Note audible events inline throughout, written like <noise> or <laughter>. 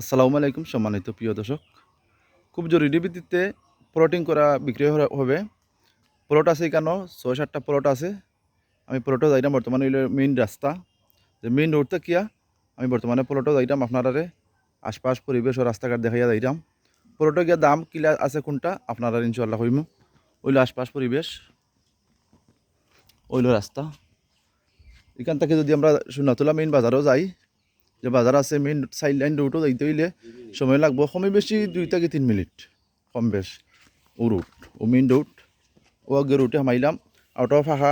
আসসালামু আলাইকুম সম্মানিত প্রিয় দর্শক। খুব জরুরি ভিত্তিতে প্লটিং করা বিক্রি হবে। প্লট আছে কেন ছয় সাতটা প্লট আছে। আমি প্লটও যাইতাম বর্তমানে মেইন রাস্তা। যে মেইন রোড কিয়া? আমি বর্তমানে প্লটও যাইতাম আপনারারে আশপাশ, পরিবেশ ও রাস্তাঘাট দেখাইয়া যাইতাম প্লটে গিয়া দাম কিলা আছে কোনটা? আপনারা ইনশাল্লাহ হইম। ওইল আশপাশ, পরিবেশ। ওইল রাস্তা। এখান থেকে যদি আমরা সোনাতলা মেইন বাজারও যাই যে বাজার আছে মেইন সাইড লাইন রুটও যাইতে হইলে সময় লাগবো কমে বেশি দুই থেকে তিন মিনিট, কম বেশ। ও রুট ও মেইন রুট ও আগে রুটে হামাইলাম। আউটাও ফাঁকা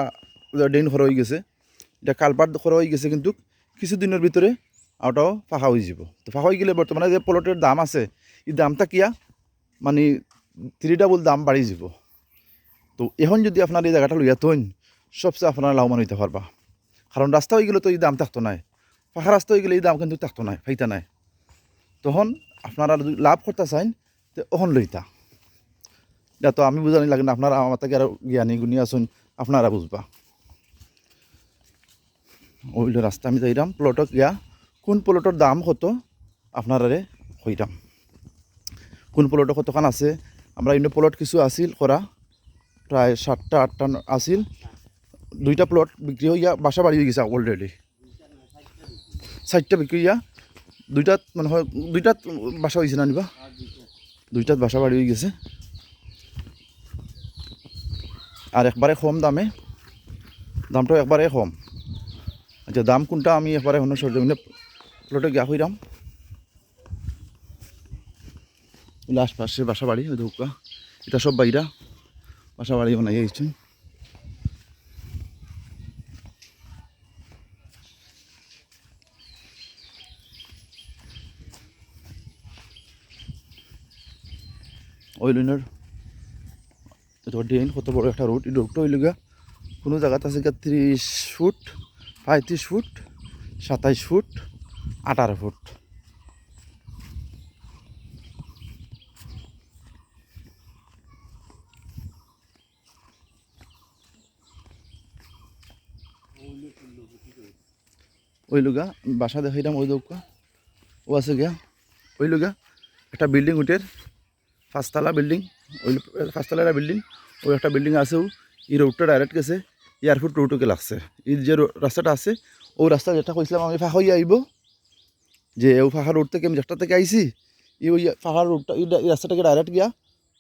ডেন খর হয়ে গেছে। এটা কালপাট খর হয়ে গেছে কিন্তু কিছুদিনের ভিতরে আউটাও ফাঁকা হয়ে যাব তো ফাঁকা হয়ে গেলে বর্তমানে যে প্লটের দাম আছে, এই দামটা কিয়া মানে থ্রি ডাবল দাম বাড়ি যাব তো এখন যদি আপনার এই জায়গাটা লইয়া থইন, সবচেয়ে আপনারা লাভবান হইতে পারবা। কারণ রাস্তা হয়ে গেলে তো এই দাম থাকতো নাই। পাখা রাস্তা হয়ে গেলে এই দাম কিন্তু থাকতো নাই, ফাইতা নাই। তখন আপনারা লাভ করতে চাইন, তো অহন লইতা। এটা তো আমি বুঝানি লাগে না আপনারা আমার থেকে আরও জ্ঞানী গুণী আসুন আপনারা বুঝবা। ওইল রাস্তা আমি যাইরাম প্লটত গিয়া কোন প্লটর দাম কত আপনারারে হইরাম কোন প্লটত কতখান আছে, আমরা ইন্য প্লট কিছু আছিল করা, প্রায় সাতটা, আটটা আছিল। দুইটা প্লট বিক্রি হইয়া বাসা বাড়ি হয়ে গেছে অলরেডি চারটা বিক্রি হইয়া দুইটাত মানে দুইটাত বাসা হয়েছে না নিবা? দুইটাত বাসা বাড়ি হয়ে গেছে। আর একবারে কম দামে। দামটাও একবারে কম। আচ্ছা দাম কোনটা আমি একবারে হন্য সরজমিনে প্লটে গিয়া হইরাম আশপাশে বাসা বাড়ি ওই ধোকা এটা সব বাইরা বাসা বাড়ি বানাই ওই লাইনের এটা কত বড় একটা রোড এই রোডটা হইল গিয়া কোনো জায়গাতে আছে গিয়া ত্রিশ ফুট পঁয়ত্রিশ ফুট, সাতাইশ ফুট আঠারো ফুট। ওই লগা বাসা দেখাইলাম ওই দৌকা ও আছে গিয়া ওই লগা একটা বিল্ডিং উঠের। পাঁচতলা বিল্ডিং ওই পাঁচতলা একটা বিল্ডিং ওই একটা বিল্ডিং আছেও এই রোডটা ডাইরেক্ট গেছে এয়ারপোর্ট রোডকে লাগছে। এই যে রাস্তাটা আছে, ও রাস্তা যেটা কইছিলাম আমি ফাঁকা হয়ে আইব, যে ও ফাঁকা রোড থেকে আমি যেটা থেকে আইছি, এই ওই ফাঁকা রোডটা এই রাস্তাটাকে ডাইরেক্ট গিয়া,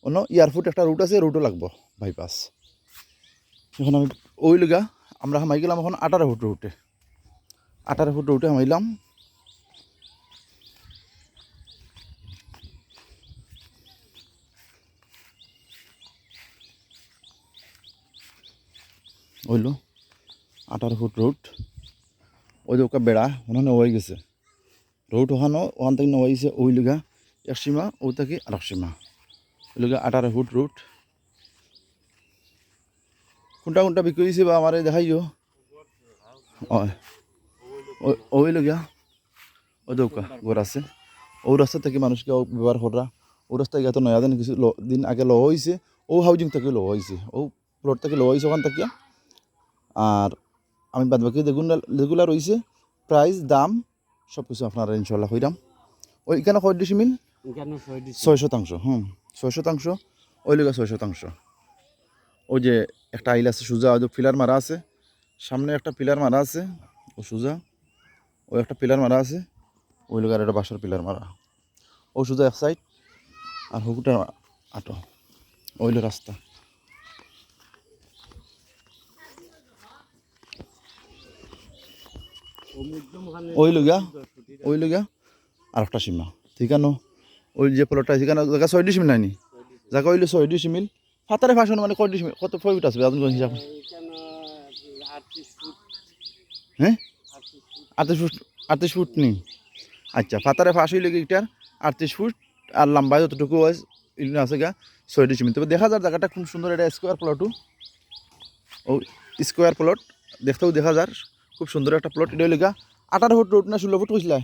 অন্য এয়ারপোর্ট একটা রুট আছে রুটও লাগবো বাইপাস এখন আমি ওই লগা আমরা হামাই গেলাম এখন আঠারো ফুট রুটে আঠারো ফুট রুটে হামাইলাম হইল আঠারো ফুট রোড ওই যে বেড়া ওখানে হয়ে গেছে। রোড ওখানো, ওখান থেকে নেওয়া গেছে ওই লগা এক সীমা ও থেকে আর এক সীমা ওই লগা আঠারো ফুট রোড কোনটা কোনটা বিক্রি হয়েছে বা আমার দেখাইও? ওই লগিয়া ও দৌকা ঘর আছে ও রাস্তা থেকে মানুষকে ব্যবহার করা। ও রাস্তা গিয়ে তো নয়া দিন কিছু দিন আগে ল হয়েছে ও হাউজিং থেকে ল হয়েছে ও প্লট থেকে ল হয়েছে ওখান থেকে। আর আমি বাদ বাকি রেগুলার রেগুলার রয়েছে প্রাইস দাম সব কিছু আপনারা ইনশাল্লাহ হইরাম ওই এখানে কয় ডিসিমিল এখানে ছয় শতাংশ হুম ছয় শতাংশ। ওই লেগে ছয় শতাংশ। ওই যে একটা আইল আছে সোজা ওই যে পিলার মারা আছে। সামনে একটা পিলার মারা আছে ও সোজা। ওই একটা পিলার মারা আছে ওই লোক আর একটা বাসার পিলার মারা। ও সোজা এক সাইড আর হুকুটা আটো। ওইলো রাস্তা। ওই লগিয়া ওই লগিয়া আর একটা সীমা ঠিক আছে ওই যে প্লটটা সেখানে জায়গা ছয় ডিসমিল নাইনি? জায়গা হইলে ছয় ডিসমিল ফাতারে ফাঁসন মানে কয় ডিসমিল কত ফিট আসবে আপনি কোন হিসাব। হ্যাঁ? আটত্রিশ ফুট আটত্রিশ ফুট নেই। আচ্ছা ফাতারে ফাঁস হইলে এটার আটত্রিশ ফুট আর লম্বায় যতটুকু আছে গা ছয় ডিসমিল তবে দেখা যায় জায়গাটা খুব সুন্দর এটা স্কোয়ার প্লটও ও স্কোয়ার প্লট দেখতেও দেখা যায় খুব সুন্দর একটা প্লট এটা হইলে আঠারো ফুট রোড না ষোলো ফুট কইছিলা?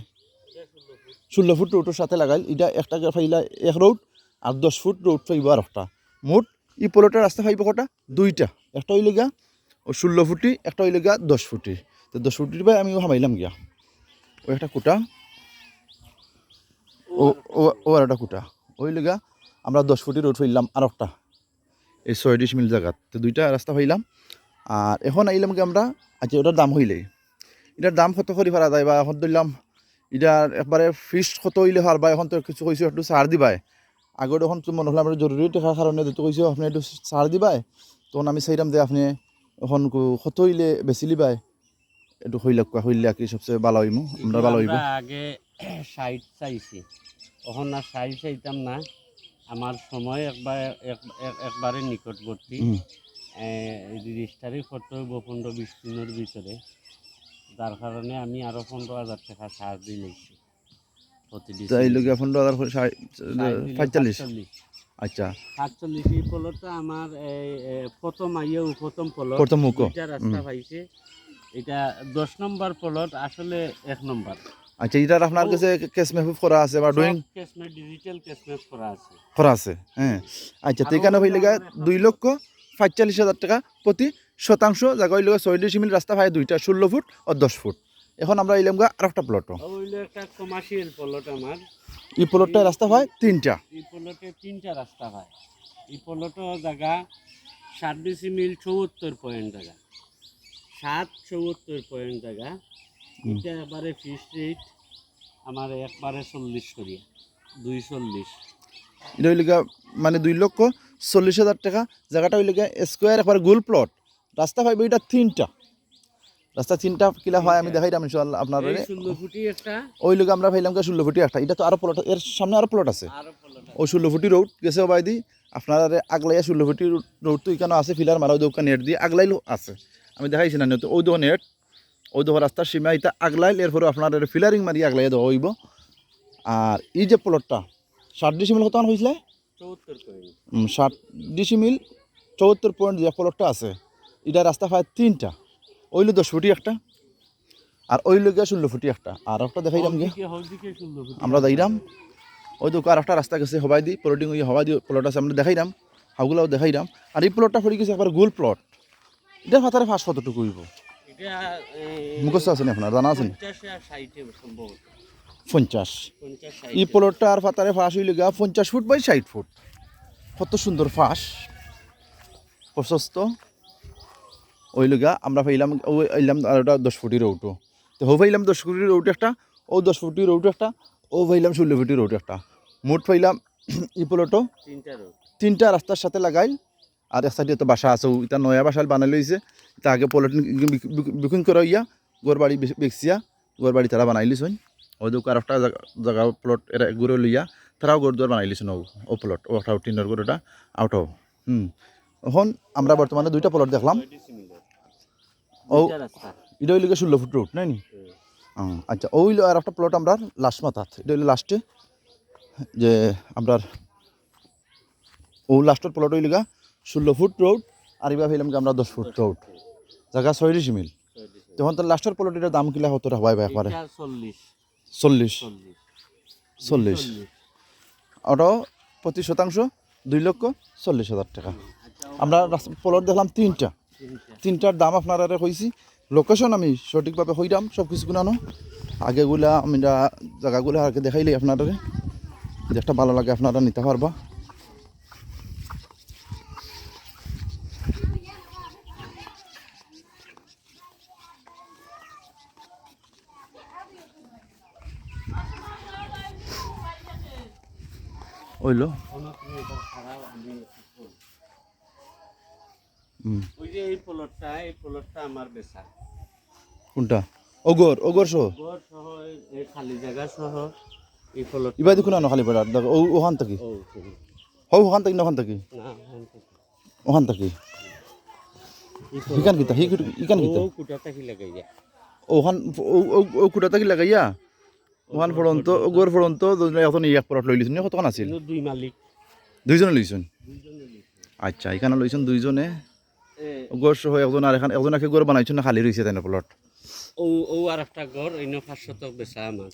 ষোলো ফুট রোডের সাথে লাগাইল। এটা একটা ফাইলা এক রোড আর দশ ফুট রোড ফাইব আর একটা। মোট ই প্লটের রাস্তা ফাইব কটা? দুইটা। একটা হইলে গা ও ষোলো ফুটি, একটা হইলে গা দশ ফুটি। তো দশ ফুটির ভাই আমি হামাইলাম গিয়া। ও একটা কোটা। ও ও আর একটা কুটা। ওই লিগা আমরা দশ ফুটি রোড ফেললাম আর একটা। এই ছয় ডিশ মিল জায়গাত তো দুইটা রাস্তা হইলাম আর এখন আইলাম কি আমরা আচ্ছা ওটার দাম হইলেই এটার দাম কত করে ফারা যায় বা এখন ধরলাম এটার একবারে ফিক্স কত হইলে হারবা এখন তো কিছু কইছো একটু ছাড় দিবাই। আগত এখন তো মনে হলো আমার জরুরি টাকার কারণে যেহেতু কইছো আপনি একটু ছাড় দিবাই। তখন আমি চাইলাম যে আপনি এখন কত হইলে বেশি লিবাই। একটু হইলে হইলে কি সবচেয়ে ভালো হইমু আমরা ভালো হইব আগে সাইড চাইছি। তখন আর সাইড চাইতাম না আমার সময় একবার এক- এক- একবারে নিকটবর্তী হুম। রেজিস্টারি করতে হইব পনেরো বিশ দিনের ভিতরে যার কারণে আমি আরও পনেরো হাজার টাকা ছাড় দিয়ে লেগছি প্রতিটি তাই লোক পনেরো হাজার পঁয়তাল্লিশ। আচ্ছা। সাতচল্লিশ এই আমার প্রথম আইয়েও প্রথম পলট প্রথম মুখ। রাস্তা পাইছে। এটা দশ নম্বর পলট আসলে এক নম্বর আচ্ছা এটার আপনার কাছে কেস মেহবুব করা আছে বা ডিজিটাল করা আছে। করা আছে। হ্যাঁ আচ্ছা তো এখানে হইলে গা দুই লক্ষ পঁয়তাল্লিশ হাজার টাকা প্রতি শতাংশ জায়গা হইলে চল্লিশ মিনিট রাস্তা পায় দুইটা ষোলো ফুট ও দশ ফুট। এখন আমরা এলাম গা আর একটা একটা কমার্শিয়াল পলট আমার এই প্লটটায় রাস্তা পায় তিনটা। এই পলটে তিনটা রাস্তা হয় এই পলট জায়গা সাত ডিসি মিল চৌহত্তর পয়েন্ট জায়গা সাত চৌহত্তর পয়েন্ট জায়গা। এটা একবারে ফিস রেট আমার একবারে চল্লিশ করিয়া দুই চল্লিশ। এটা হইলে মানে দুই লক্ষ চল্লিশ হাজার টাকা। জায়গাটা হইলে স্কোয়ার একবার গোল প্লট রাস্তা পাইবে এটা তিনটা। রাস্তা তিনটা কিলা হয় আমি দেখাইলাম ইনশাল্লাহ আপনার ওই লোক আমরা পাইলাম গা ষোলো ফুটি একটা। এটা তো আরও প্লট এর সামনে আরও প্লট আছে। আরও পলট ও ষোলো ফুটি রোড গেছে বাইদি আপনার আগলাইয়া ষোলো ফুটি রোড তো এখানে আছে ফিলার মারা ওই দোকান নেট দিয়ে আগলাইল আছে। আমি দেখাইছি না তো ওই দোকান নেট ওই দোকান রাস্তার সীমা এটা আগলাইল এরপরে আপনার ফিলারিং মারি আগলাইয়া দেওয়া হইব। আর এই যে প্লটটা ষাট ডিসিমিল কত হয়েছিল ষাট ডিসিমিল চৌহত্তর পয়েন্ট যে প্লটটা আছে এটা রাস্তা পায় তিনটা। ওইলো দশ ফুটি একটা আর ওই লোকে ষোলো ফুটি একটা। আর একটা দেখাইলাম গিয়ে আমরা যাইলাম ওই তো আর একটা রাস্তা গেছে হবাই দি প্লটিং ওই হবাই দি প্লট আছে আমরা দেখাইলাম। হাগুলাও দেখাইলাম। আর এই প্লটটা পড়ে গেছে একবার গোল প্লট এটা ফাতারে ফাঁস কতটুকু হইব? মুখস্থ আছে নি আপনার জানা আছে নি? পঞ্চাশে। এই প্লটটা আর ফাতারে ফাঁস হইলে গা পঞ্চাশ ফুট বাই ষাট ফুট। কত সুন্দর ফাঁস। প্রশস্ত। ওই লগা আমরা পাইলাম ওই আইলাম আর ওটা দশ ফুটি রৌটো। তো হো পাইলাম দশ ফুটি রৌট একটা ও দশ ফুটি রৌট একটা ও পাইলাম ষোলো ফুটি রৌট একটা। মোট পাইলাম <clears throat> ই প্লটও তিনটা রাস্তার সাথে লাগাইল। আর এক সাইডে তো বাসা আছে এটা নয়া বাসা বানাই লইছে। তা আগে পলিটিন বুকিং করা ইয়া গোর বাড়ি বেকসিয়া গোর বাড়ি তারা বানাই লিছন ওই দোক আর একটা জায়গা প্লট এরা ঘুরে লইয়া তারাও গোর দুয়ার বানাই লিছন ও প্লট ও একটা টিনের গোরটা আউট হুম। এখন আমরা বর্তমানে দুইটা প্লট দেখলাম। ও এটা হইলে ষোলো ফুট রোড নাই নি? আচ্ছা ওই আর একটা প্লট আমরা লাস্ট মাথাত। এটা হইলে লাস্টে যে আমরা ও লাস্টের প্লট হইলে ষোলো ফুট রোড আর এবার ভাইলাম কি আমরা দশ ফুট রোড জায়গা ছয় ডিসি মিল। তখন তো লাস্টের প্লটের দাম কিলা হতো হবাই ভাই একবারে চল্লিশ। চল্লিশ। চল্লিশ। আরও ওটাও প্রতি শতাংশ দুই লক্ষ চল্লিশ হাজার টাকা। আমরা প্লট দেখলাম তিনটা। তিনটা। তিনটার দাম আপনারা হয়েছি লোকেশন আমি সঠিকভাবে হইলাম সব কিছু গুণানো। আগেগুলা আমরা জায়গাগুলো আগে দেখাইলি আপনারা একটা ভালো লাগে আপনারা নিতে পারবা। ওইলো কোনো ওই যে এই প্লটটা এই প্লটটা আমার বেচা। কোনটা? ওগর ওগর সহ? এই- খালি জায়গা সহ এই প্লট ইবা দেখুন না খালি দেখো ও ওখান থাকি? হও ওখান থাকি না ওখান থাকি? না ওখান থেকে। ইকান কিতা হি ইকান কিতা ও কুটাটা কি ওখান ও- লাগাইয়া? ওখান পড়ন্ত ওগর পড়ন্ত এখন এক পরত লৈ লিছুন কতক্ষণ আছিল? দুই মালিক। দুইজনে লইছুন? আচ্ছা এখানে লইছুন দুইজনে? গড় সহ একজন আর এখন একজন একে গড় বানাইছুন না খালি রয়েছে তাই প্লট ও ও আর একটা ঘর অন্য পাঁচ শতক বেচা আমার।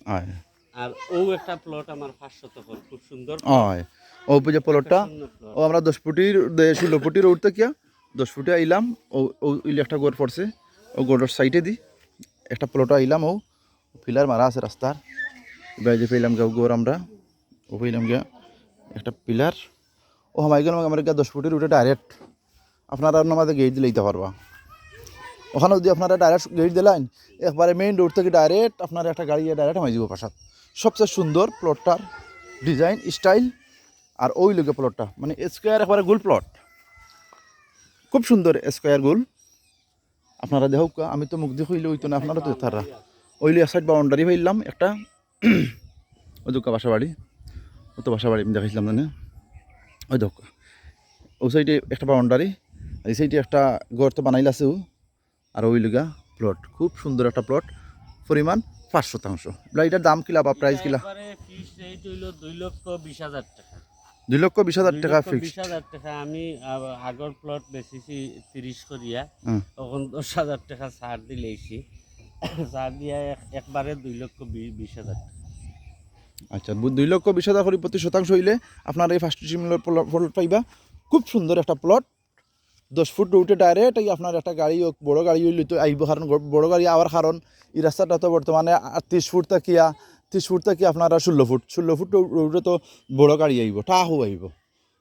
আর ও একটা প্লট আমার পাঁচ শতক খুব সুন্দর হয় ও যে প্লটটা ও আমরা দশ ফুটির ষোলো ফুটির উঠতে কিয়া দশ ফুটে আইলাম ও ও একটা গড় পড়ছে ও গড়ের সাইডে দি একটা প্লট আইলাম ও। ফিলার মারা আছে রাস্তার। এবার যে পেলাম গাও গড় আমরা, ও হইলাম গিয়া একটা পিলার ও হামাই গেলাম আমার গিয়া দশ ফুটের উঠে ডাইরেক্ট আপনারা আমাদের গেট দিলে দিতে পারবা। ওখানে যদি আপনারা ডাইরেক্ট গেট দিলেন, একবারে মেইন রোড থেকে ডাইরেক্ট আপনারা একটা গাড়ি ডাইরেক্ট হামাই যাব পাশাত। সবচেয়ে সুন্দর প্লটটার ডিজাইন স্টাইল আর ওই লোকে প্লটটা মানে স্কোয়ার একবারে গোল প্লট খুব সুন্দর স্কোয়ার গোল। আপনারা দেখুক, আমি তো মুখ দিয়ে হইলে হইতো না, আপনারা তো তারা ওইলে এক সাইড বাউন্ডারি হইলাম একটা। ওই দোকা বাসা বাড়ি। ও তো বাসা বাড়ি আমি দেখাইছিলাম জানে ওই দোক। ওই সাইডে একটা বাউন্ডারি এই সাইডে একটা ঘর তো বানাইল আছেও আর ওই লগা প্লট খুব সুন্দর একটা প্লট পরিমাণ পাঁচ শতাংশ। এটার দাম কিলা বা প্রাইস কিলা? দুই লক্ষ বিশ হাজার টাকা। দুই লক্ষ বিশ হাজার টাকা বিশ হাজার আমি আগর প্লট বেচেছি তিরিশ করিয়া। তখন দশ হাজার টাকা ছাড় দিলেছি <coughs> দিয়া একবারে দুই লক্ষ বিশ হাজার আচ্ছা দুই লক্ষ বিশ হাজার করে প্রতি শতাংশ হইলে আপনার এই ফার্স্ট সিমিলার প্লট পাইবা। খুব সুন্দর একটা প্লট। দশ ফুট রুটে ডাইরেক্ট এই আপনার একটা গাড়ি হোক বড় গাড়ি হইলে তো আইব কারণ বড় গাড়ি আওয়ার কারণ এই রাস্তাটা তো বর্তমানে ত্রিশ ফুট থাকিয়া ত্রিশ ফুট থাকি আপনার ষোলো ফুট। ষোলো ফুট রুটে তো বড় গাড়ি আইব টাহু আইব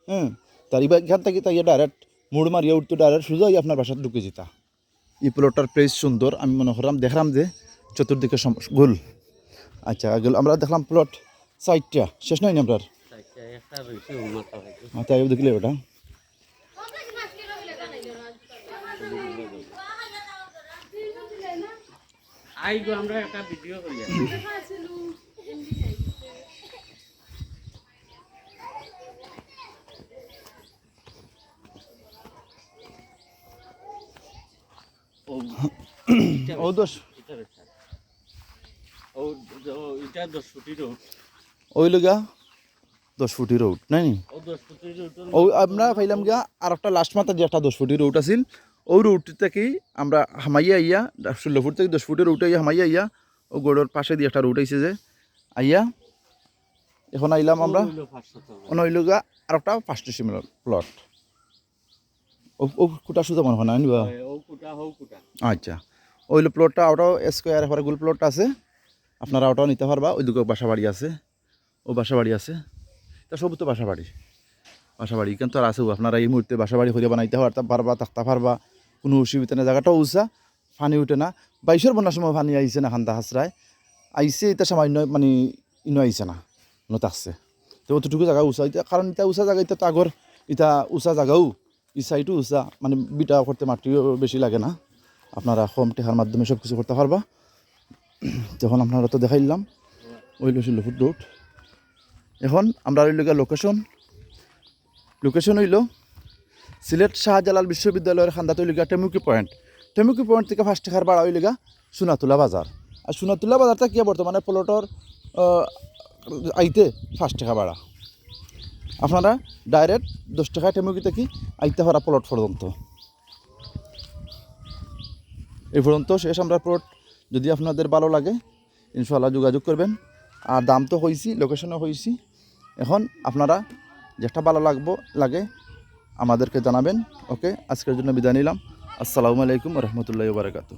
হ্যাঁ তার এখান থেকে তাই ডাইরেক্ট মুড় মারিয়া উঠতো ডাইরেক্ট সোজাই আপনার বাসায় ঢুকে যেতা। এই প্লটটার প্রাইস সুন্দর। আমি মনে করলাম দেখলাম যে চতুর্দিকে গোল। আচ্ছা গেল। আমরা দেখলাম প্লট সাইডটা শেষ নয় না আপনার? আচ্ছা, মাথায় দেখলে ওটা। আইগো আমরা একটা ভিডিও করিয়া ও দোষ। রোড। ওই লগা দশ ফুটি রোড নাই ও রোড আমরা পাইলাম গিয়া আর একটা লাস্ট মাথা যে একটা দশ ফুটি রোড আছিল। ওই রুট থেকে আমরা হামাইয়া আইয়া ষোলো ফুট থেকে দশ ফুটের রুট আইয়া হামাইয়া আইয়া ও গোড়ের পাশে দিয়ে একটা রুট আইছে যে। আইয়া এখন আইলাম আমরা আর একটা পাঁচটা সিমিলার প্লট ও ও কুটা সুতা মনে হয় না নিবা ও কুটা হও কুটা। আচ্ছা। ওই প্লটটা ওটাও স্কোয়ার এবারে গোল প্লটটা আছে। আপনারা ওটাও নিতে পারবা। ওই দুটো বাসা বাড়ি আছে। ও বাসা বাড়ি আছে। তা সব তো বাসা বাড়ি বাসা বাড়ি কিন্তু আর আছে আপনারা এই মুহূর্তে বাসা বাড়ি হরিয়া বানাইতে পারতা পারবা থাকতে পারবা। কোনো অসুবিধা নেই। জায়গাটাও উঁচা। পানি উঠে না। বাইশের বন্যার সময় পানি আইছে না খান্দা হাসরায়। আইছে এটা সামান্য মানে ইনো আইছে না। নত আসছে তো অতটুকু জায়গা উঁচা। কারণ এটা উঁচা জায়গা এটা তো আগর এটা উঁচা জায়গাও। ই সাইডও উঁচা মানে বিটা করতে মাটিও বেশি লাগে না। আপনারা কম টেকার মাধ্যমে সব কিছু করতে পারবা। তখন আপনারা তো দেখাইলাম ওই ছিল ফুট রোড এখন আমরা রইল লোকেশন লোকেশন হইল সিলেট শাহজালাল বিশ্ববিদ্যালয়ের খান্দা তৈলিগা টেমুকি পয়েন্ট টেমুকি পয়েন্ট থেকে ফার্স্ট টেকার বাড়া হইলিগা সোনাতুলা বাজার। আর সোনাতুলা বাজারটা কি বর্তমানে প্লটর আইতে ফার্স্ট টাকা বাড়া। আপনারা ডাইরেক্ট দশ টাকা টেমুকি থেকে আইতে পারা প্লট পর্যন্ত এই পর্যন্ত শেষ আমরা প্লট যদি আপনাদের ভালো লাগে ইনশাল্লাহ যোগাযোগ করবেন। আর দাম তো হয়েছি লোকেশনও হয়েছি এখন আপনারা যেটা ভালো লাগবো, লাগে আমাদেরকে জানাবেন। ওকে আজকের জন্য বিদায় নিলাম। আসসালামু আলাইকুম রহমতুল্লাহ বারকাতু